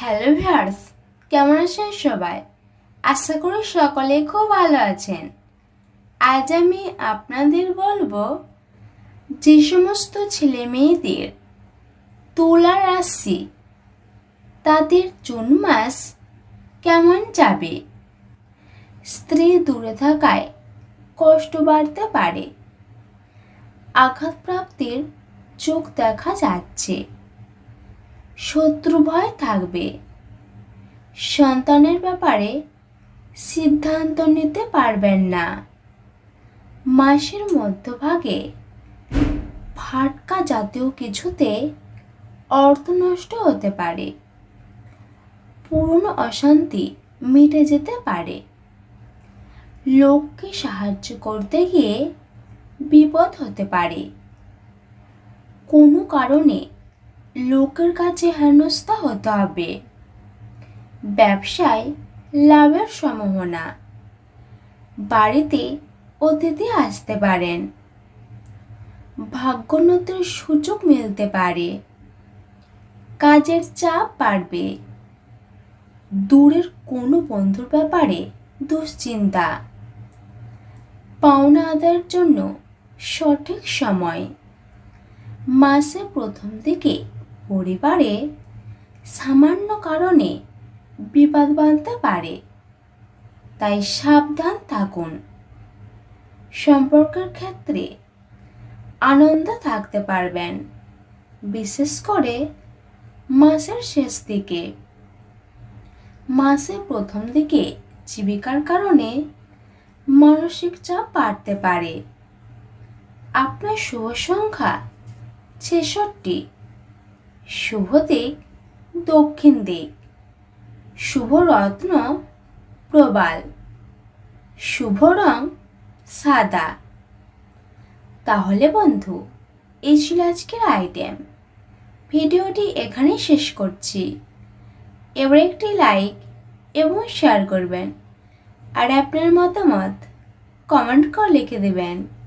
Hello viewers, কেমন আছেন সবাই? আশা করি সকলে খুব ভালো আছেন। আজ আমি আপনাদের বলব যে সমস্ত ছেলে মেয়েদের তুলা রাশি, তাদের জুন মাস কেমন যাবে? স্ত্রী দূরে থাকায় কষ্ট বাড়তে পারে। আঘাতপ্রাপ্তির চোখ দেখা যাচ্ছে। শত্রু ভয় থাকবে। সন্তানের ব্যাপারে সিদ্ধান্ত নিতে পারবেন না। মাসের মধ্যভাগে ফাটকা জাতীয় কিছুতে অর্থ নষ্ট হতে পারে। পুরনো অশান্তি মিটে যেতে পারে। লোককে সাহায্য করতে গিয়ে বিপদ হতে পারে। কোনো কারণে লোকের কাছে হেনস্থা হতে হবে। ব্যবসায় লাভের সম্ভাবনা। বাড়িতে অতিথি আসতে পারেন। ভাগ্যোন্নতির সুযোগ মিলতে পারে। কাজের চাপ বাড়বে। দূরের কোনো বন্ধুর ব্যাপারে দুশ্চিন্তা। পাওনা আদায়ের জন্য সঠিক সময়। মাসের প্রথম দিকে পরিবারে সামান্য কারণে বিবাদ বাঁধতে পারে। তাই সাবধান থাকুন। সম্পর্কের ক্ষেত্রে আনন্দ থাকতে পারবেন, বিশেষ করে মাসের শেষ দিকে। মাসের প্রথম দিকে জীবিকার কারণে মানসিক চাপ বাড়তে পারে। আপনার শুভ সংখ্যা ছেষট্টি। শুভ দিক, দক্ষিণ দিক। শুভ রত্ন, প্রবাল। শুভ রং, সাদা। তাহলে বন্ধু, এই ছিল আজকের আইটেম ভিডিওটি এখানেই শেষ করছি। এবার একটি লাইক এবং শেয়ার করবেন। আর আপনার মতামত কমেন্ট করে লিখে দেবেন।